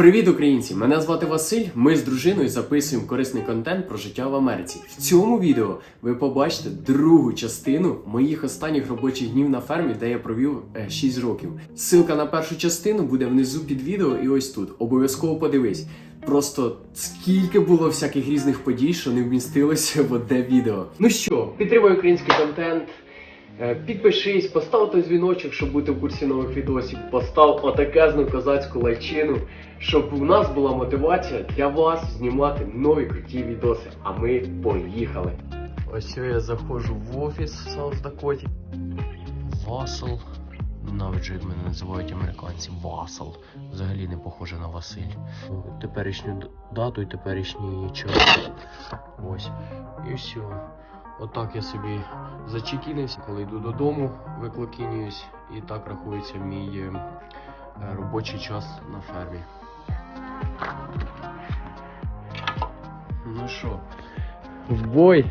Привіт, українці! Мене звати Василь. Ми з дружиною записуємо корисний контент про життя в Америці. В цьому відео ви побачите другу частину моїх останніх робочих днів на фермі, де я провів е, 6 років. Ссылка на першу частину буде внизу під відео і ось тут. Обов'язково подивись. Просто скільки було всяких різних подій, що не вмістилося в одне відео. Ну що, підтримай український контент. Е, Підпишись, постав той дзвіночок, щоб бути в курсі нових відосів. Постав отакезну козацьку лайчину, щоб у нас була мотивація для вас знімати нові круті відоси. А ми поїхали. Ось я заходжу в офіс в Саус Дакоті. Васл. Ненавиджу, як мене називають американці. Васл. Взагалі не похоже на Василь. Теперішню дату і теперішній час. Ось. І все. Отак я собі зачекінився, коли йду додому, виклокінююсь, і так рахується мій е, робочий час на фермі. Ну що, в бой.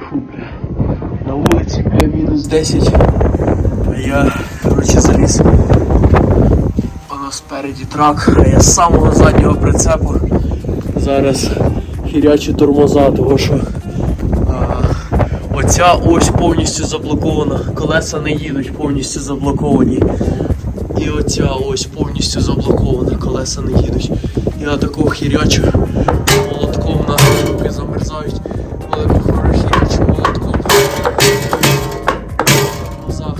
Фу. На вулиці бля мінус 10. А я, коротше, заліз. Воно спереді трак, а я з самого заднього прицепу зараз хірячу тормоза, того що а, оця ось повністю заблокована, колеса не їдуть, повністю заблоковані. І оця ось повністю заблокована, колеса не їдуть. Я такого хірячу молотком на руки замерзають. Велику хору хірячу молотком. Тормозах,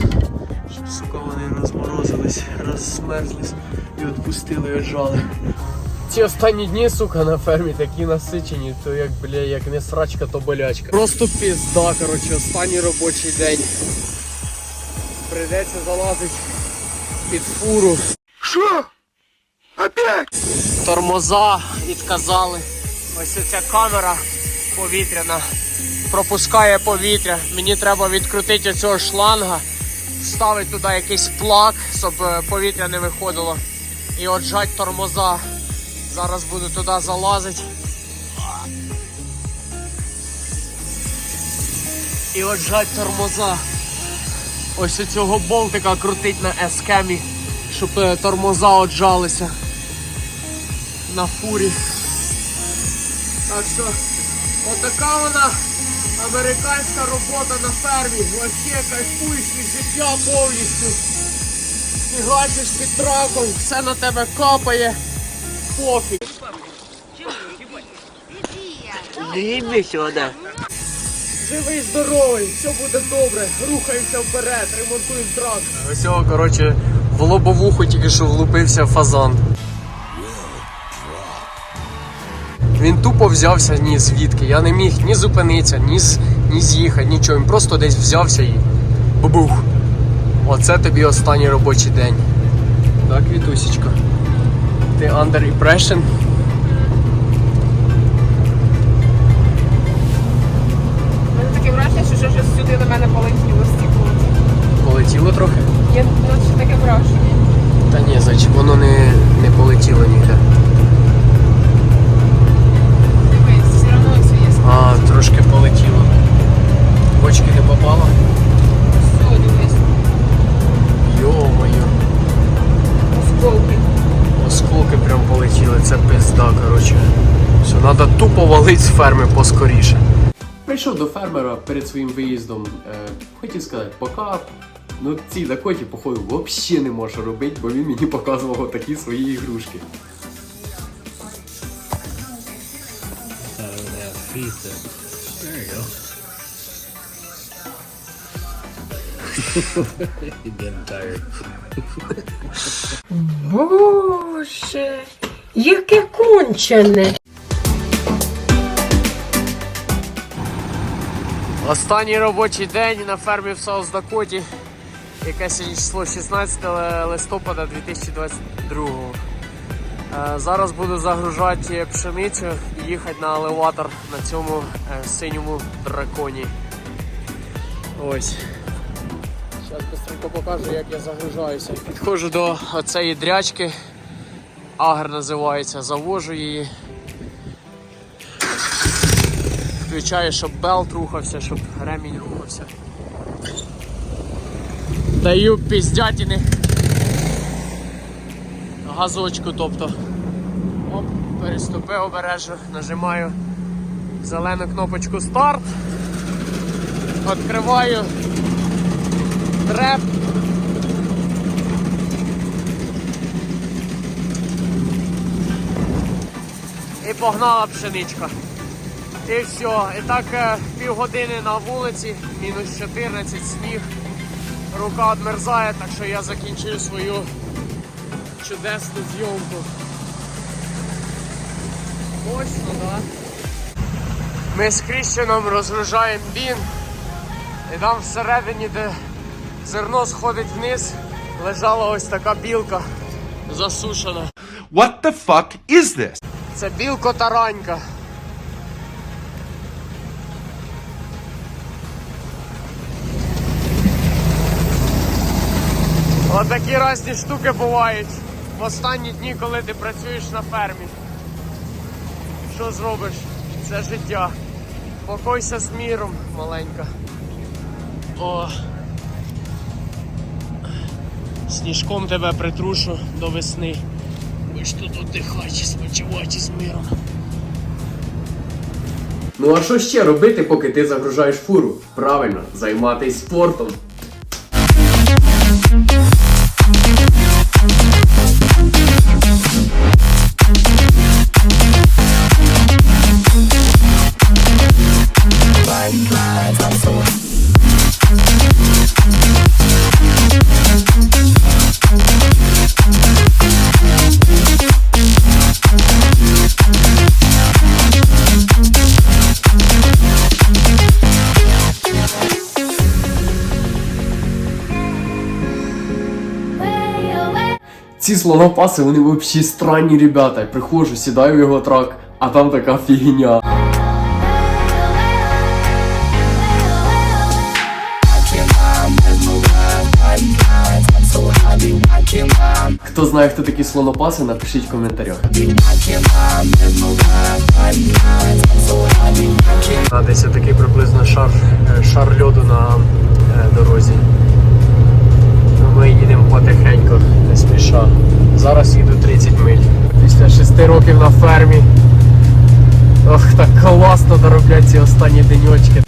щоб сука вони розморозились, розсмерзлись і відпустили, і віджали. Ці останні дні, сука, на фермі такі насичені, то як, бля, як не срачка, то болячка. Просто пізда, коротше, останній робочий день. Прийдеться залазити під фуру. Что? Опять? Тормоза відказали. Ось ця камера повітряна пропускає повітря. Мені треба відкрутити оцього шланга, вставити туди якийсь плак, щоб е, повітря не виходило. І отжать тормоза. Зараз буду туди залазити. І отжать тормоза. Ось цього болтика крутить на ескемі, щоб е, тормоза отжалися на фурі. Так що, отака вона американська робота на фермі. Вообще кайфуєш від життя повністю. Фігачиш під траком, все на тебе капає. Пофіг. Длинный сюда. Живий, здоровий, все буде добре. Рухаємося вперед, ремонтуємо трак. Ось цього, коротше, в лобовуху тільки що влупився фазан. Він тупо взявся ні звідки. Я не міг ні зупинитися, ні, з- ні з'їхати, нічого. Він просто десь взявся і бубух. Оце тобі останній робочий день. Так, Вітусічка. Ти under impression? Ферми поскоріше. Прийшов до фермера перед своїм виїздом. Е, хотів сказати пока. Ну цій Дакоті, походу, взагалі не можу робити, бо він мені показував такі свої ігрушки. Боже, яке кончене. Останній робочий день на фермі в Саус Дакоті, яке сьогодні число 16 листопада 2022. Е, Зараз буду загружати пшеницю і їхати на елеватор на цьому е, синьому драконі. Ось. Зараз швидко покажу, як я загружаюся. Підходжу до цієї дрячки. Агр називається, завожу її. Включаю, щоб белт рухався, щоб ремінь рухався. Даю піздятини. газочку, тобто. Оп, переступив обережно, нажимаю зелену кнопочку старт. Відкриваю треп. І погнала пшеничка. І все. І так е, півгодини на вулиці, мінус 14 сніг. Рука відмерзає, так що я закінчую свою чудесну зйомку. Мощно, да? Ми з Кріщеном розгружаємо бін. І там всередині, де зерно сходить вниз, лежала ось така білка засушена. What the fuck is this? Це білко Отакі різні штуки бувають в останні дні, коли ти працюєш на фермі. Що зробиш? Це життя. Покойся з міром, маленька. О. Сніжком тебе притрушу до весни. Будеш тут отдихати, спочивати з миром. Ну а що ще робити, поки ти загружаєш фуру? Правильно, займатися спортом. Ці слонопаси, вони взагалі странні ребята. Я приходжу, сідаю в його трак, а там така фігня. Хто знає, хто такі слонопаси, напишіть в коментарях. Десь такий приблизно шар, е, шар льоду на е, дорозі. Ми їдемо потихеньку, не спіша. Зараз їду 30 миль. Після 6 років на фермі. Ох, так класно дороблять ці останні деньочки.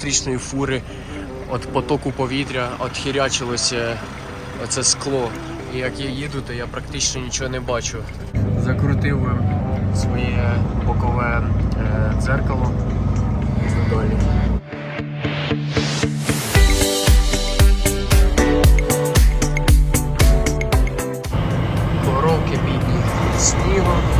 Зустрічної фури від потоку повітря відхірячилося оце скло. І як я їду, то я практично нічого не бачу. Закрутив своє бокове е, дзеркало. Далі. Коровки бідні снігом.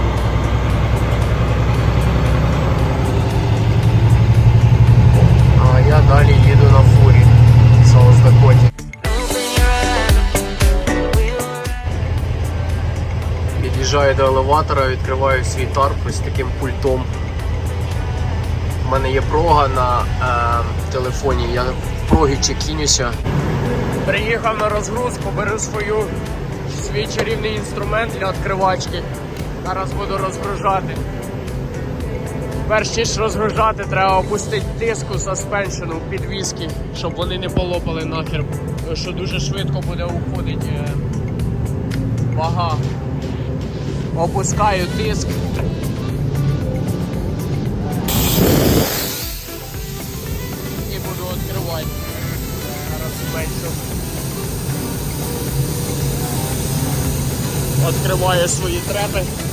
Далі їду на фурі в Саус-Дакоті. Під'їжджаю до елеватора, відкриваю свій тарп ось таким пультом. У мене є прога на е, телефоні, я в прогі чекінюся. Приїхав на розгрузку, беру свою свій чарівний інструмент для відкривачки. Зараз буду розгружати. Перш ніж розгружати, треба опустити тиску саспеншену в підвіски, щоб вони не полопали нахер, що дуже швидко буде уходити е, вага. Опускаю тиск. І буду відкривати. Зараз свої трепи.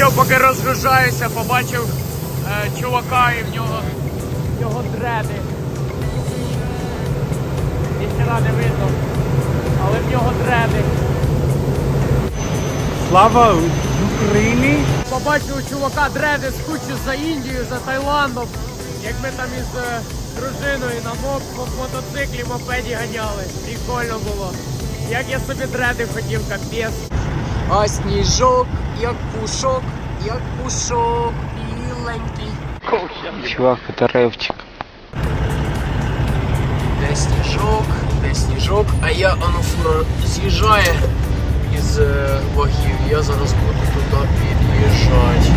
Цього, поки розгружаюся, побачив е, чувака і в нього, в нього дреди. Ніхіра не видно, але в нього дреди. Слава Україні! Побачив у чувака дреди скучу за Індією, за Таїландом. Як ми там із е, дружиною на моб, мо- мотоциклі, мопеді ганяли. Прикольно було. Як я собі дреди хотів, капець. А сніжок, як пушок, як пушок, біленький. Чувак, это рэпчик. Де сніжок, де сніжок, а я ану фура з'їжджає із е, вагів. Я зараз буду туди під'їжджати.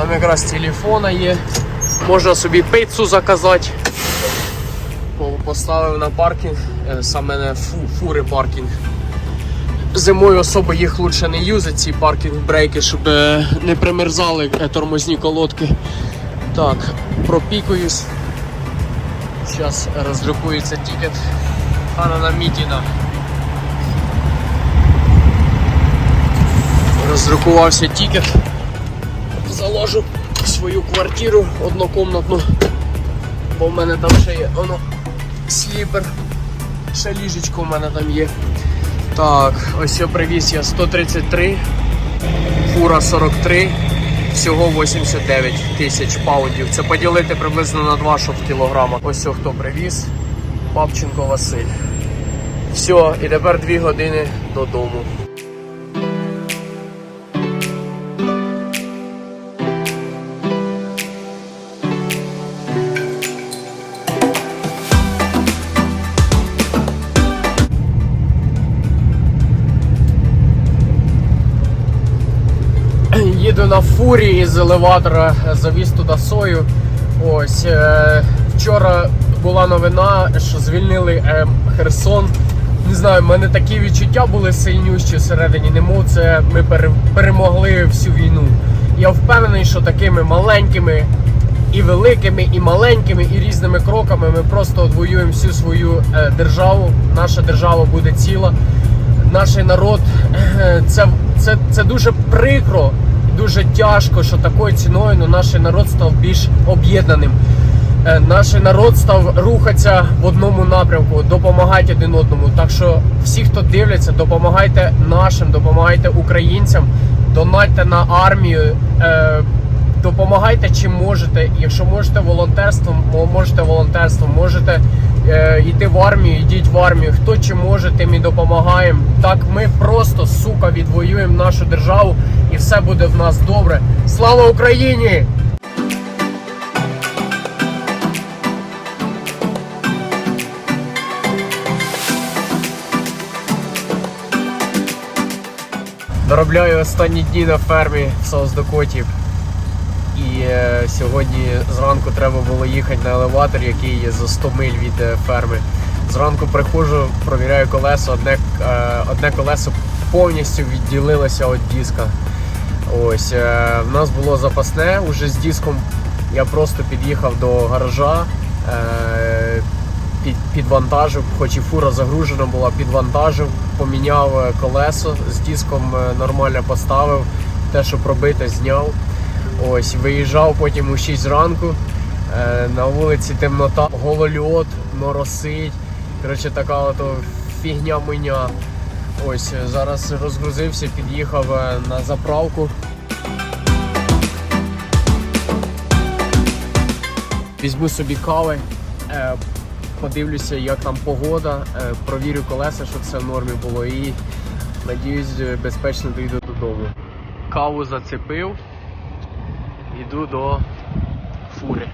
Там якраз телефона є. Можна собі пиццу заказати. Поставив на паркінг, е, саме не фу, фури паркінг. Зимою особо їх лучше не юзати, ці паркінг брейки, щоб е, не примерзали е, тормозні колодки. Так, пропікуюсь. Зараз роздрукується тікет Ханана Мітіна. Роздрукувався тікет. Заложу свою квартиру однокомнатну. Бо в мене там ще є воно сліпер. Ще ліжечко в мене там є. Так, ось я привіз я 133, фура 43, всього 89 тисяч паундів. Це поділити приблизно на 2, щоб в кілограмах. Ось о, хто привіз. Папченко Василь. Все, і тепер 2 години додому. Фурі із елеватора, завіз туди сою. Ось е, вчора була новина, що звільнили е, Херсон. Не знаю, в мене такі відчуття були сильнющі всередині. Немов це ми пере- перемогли всю війну. Я впевнений, що такими маленькими і великими, і маленькими, і різними кроками ми просто відвоюємо всю свою е, державу. Наша держава буде ціла наш народ е, це, це, це дуже прикро, дуже тяжко, що такою ціною ну, наш народ став більш об'єднаним. Е, Наш народ став рухатися в одному напрямку, допомагати один одному. Так що всі, хто дивляться, допомагайте нашим, допомагайте українцям, донатьте на армію. е, допомагайте чим можете. Якщо можете волонтерством, можете волонтерством, можете йти в армію, йдіть в армію. Хто чим може, тим і допомагаємо. Так ми просто сука відвоюємо нашу державу, і все буде в нас добре. Слава Україні! Доробляю останні дні на фермі в Сауздокоті. Е, сьогодні зранку треба було їхати на елеваторі, який є за 100 миль від е, ферми. Зранку приходжу, провіряю колесо, одне, е, одне колесо повністю відділилося від диска. Ось, в нас було запасне уже з диском. Я просто під'їхав до гаража, під, підвантажив, хоч і фура загружена була, підвантажив, поміняв колесо з диском нормально поставив, те, що пробите, зняв. Ось, виїжджав потім у 6 ранку. Е, на вулиці темнота, голольот, моросить. Коротше, така ото фігня-миня. Ось зараз розгрузився, під'їхав е, на заправку. Візьму собі кави, е, подивлюся, як там погода, провірю колеса, щоб все в нормі було, і надіюсь, безпечно дійду додому. Каву зацепив, іду до фури.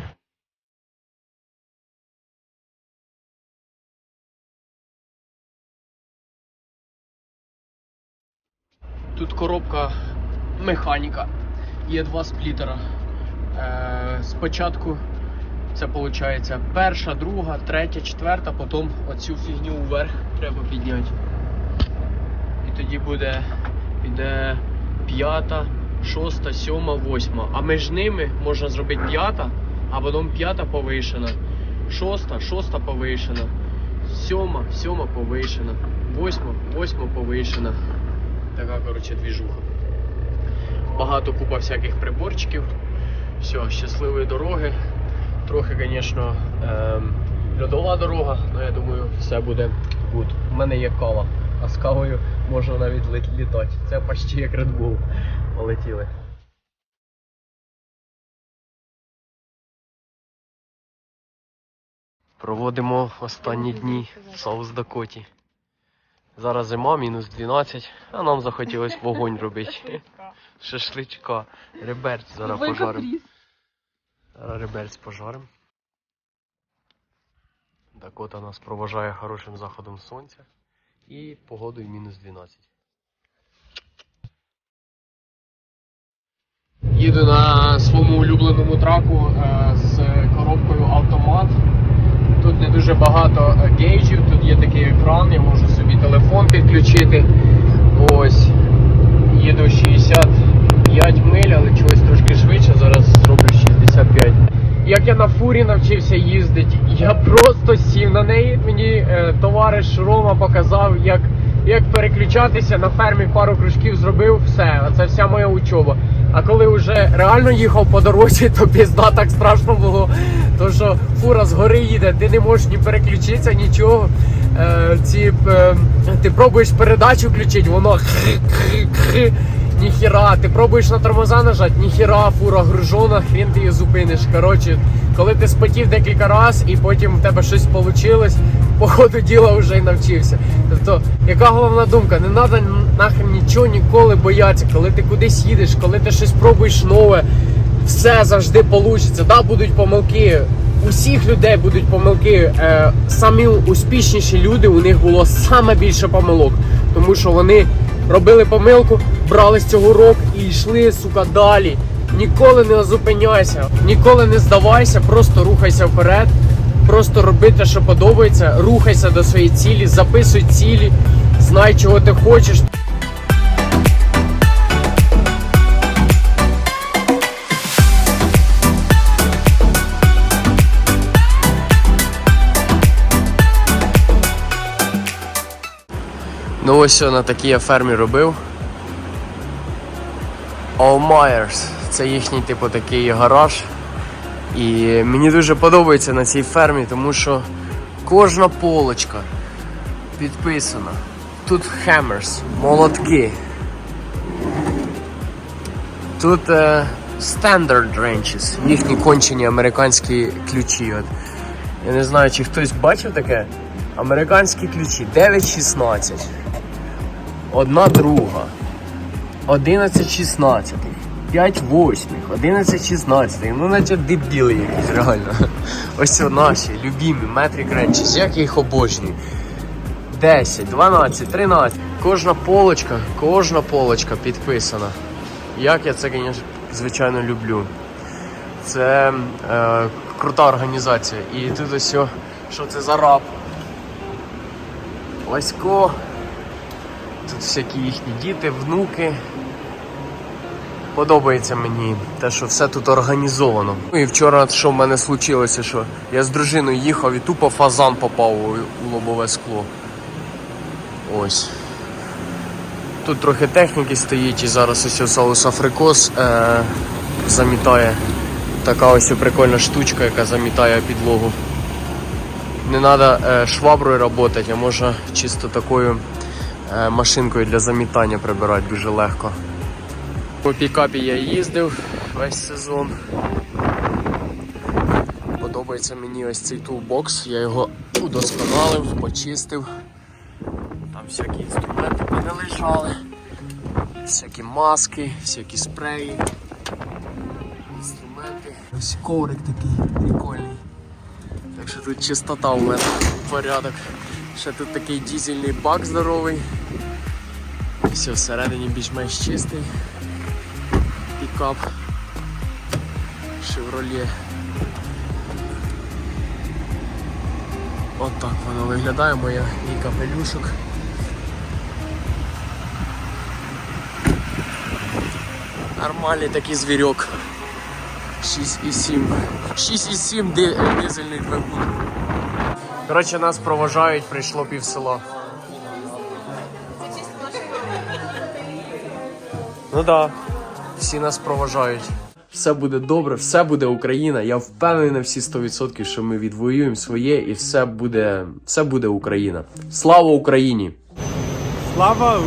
Тут коробка механіка. Є два сплітера. Е, спочатку це виходить перша, друга, третя, четверта, потім оцю фігню вверх треба підняти. І тоді буде піде п'ята, шоста, сьома, восьма. А між ними можна зробити п'ята, а потім п'ята повишена, шоста, шоста повишена, сьома, сьома повишена, восьма, восьма повишена. Така, коротше, двіжуха. Багато купа всяких приборчиків. Все, щасливої дороги. Трохи, звісно, ем, льодова дорога, але я думаю, все буде гуд. У мене є кава, а з кавою можна навіть літати. Це почти як Red Bull. Полетіли. Проводимо останні дні в Саус Дакоті. Зараз зима, мінус 12, а нам захотілося вогонь робити. Шашличка. Реберць зараз пожаримо. Зараз реберць пожаримо. Дакота нас проважає хорошим заходом сонця і погодою мінус 12. Їду на своєму улюбленому траку е, з коробкою автомат. Тут не дуже багато е, гейджів, тут є такий екран, я можу собі телефон підключити. Ось. Їду 65 миль, але чогось трошки швидше, зараз зроблю 65. Як я на фурі навчився їздити, я просто сів на неї. Мені е, товариш Рома показав, як, як переключатися на фермі пару кружків зробив, все. Це вся моя учоба. А коли вже реально їхав по дорозі, то пізда так страшно було. То що фура з гори їде, ти не можеш ні переключитися, нічого. Е, ці, е, ти пробуєш передачу включити, воно ніхіра, ти пробуєш на тормоза нажати, ніхіра, фура гружона, хрен ти її зупиниш. Коротше, коли ти спотів декілька разів і потім в тебе щось вийшло, по ходу діла вже й навчився. Тобто, яка головна думка? Не треба нахрен нічого ніколи боятися, коли ти кудись їдеш, коли ти щось пробуєш нове, все завжди вийде. Да, будуть помилки. Усіх людей будуть помилки. Е, самі успішніші люди, у них було саме більше помилок, тому що вони робили помилку, брали з цього урок і йшли, сука, далі. Ніколи не зупиняйся, ніколи не здавайся, просто рухайся вперед, просто роби те, що подобається, рухайся до своєї цілі, записуй цілі, знай, чого ти хочеш. Ну ось що на такій я фермі робив. All Myers. Це їхній типу такий гараж. І мені дуже подобається на цій фермі, тому що кожна полочка підписана. Тут Hammers, молотки. Тут е, Standard Wrenches, їхні кончені американські ключі. От. Я не знаю, чи хтось бачив таке. Американські ключі 9,16. Одна друга. 11 16. 5 восьмих, 11 16. Ну, наче дебіли якісь, реально. Ось наші любімі Metric Wrenches. Як я їх обожнюю. 10, 12, 13. Кожна полочка, кожна полочка підписана. Як я це, звичайно, люблю. Це е, крута організація. І тут ось, що це за раб. Васько. Тут всякі їхні діти, внуки. Подобається мені те, що все тут організовано. Ну і вчора, що в мене случилося, що я з дружиною їхав і тупо фазан попав у, лобове скло. Ось. Тут трохи техніки стоїть і зараз ось соус африкос е, замітає. Така ось прикольна штучка, яка замітає підлогу. Не треба е, шваброю працювати, а можна чисто такою машинкою для замітання прибирати дуже легко. По пікапі я їздив весь сезон. Подобається мені ось цей тулбокс, я його удосконалив, почистив. Там всякі інструменти в всякі маски, всякі спреї, інструменти. Ось коврик такий прикольний. Так що тут чистота у мене порядок. Ще тут такий дізельний бак здоровий. Все всередині більш-менш чистий. Пікап. Chevrolet. От так воно виглядає, моя мій капелюшок. Нормальний такий звірок. 6,7. 6,7 дизельний двигун. Коротше, нас проважають, прийшло пів села. Ну так, да, всі нас проважають. все буде добре, все буде Україна. Я впевнений на всі 100%, що ми відвоюємо своє і все буде, все буде Україна. Слава Україні! Слава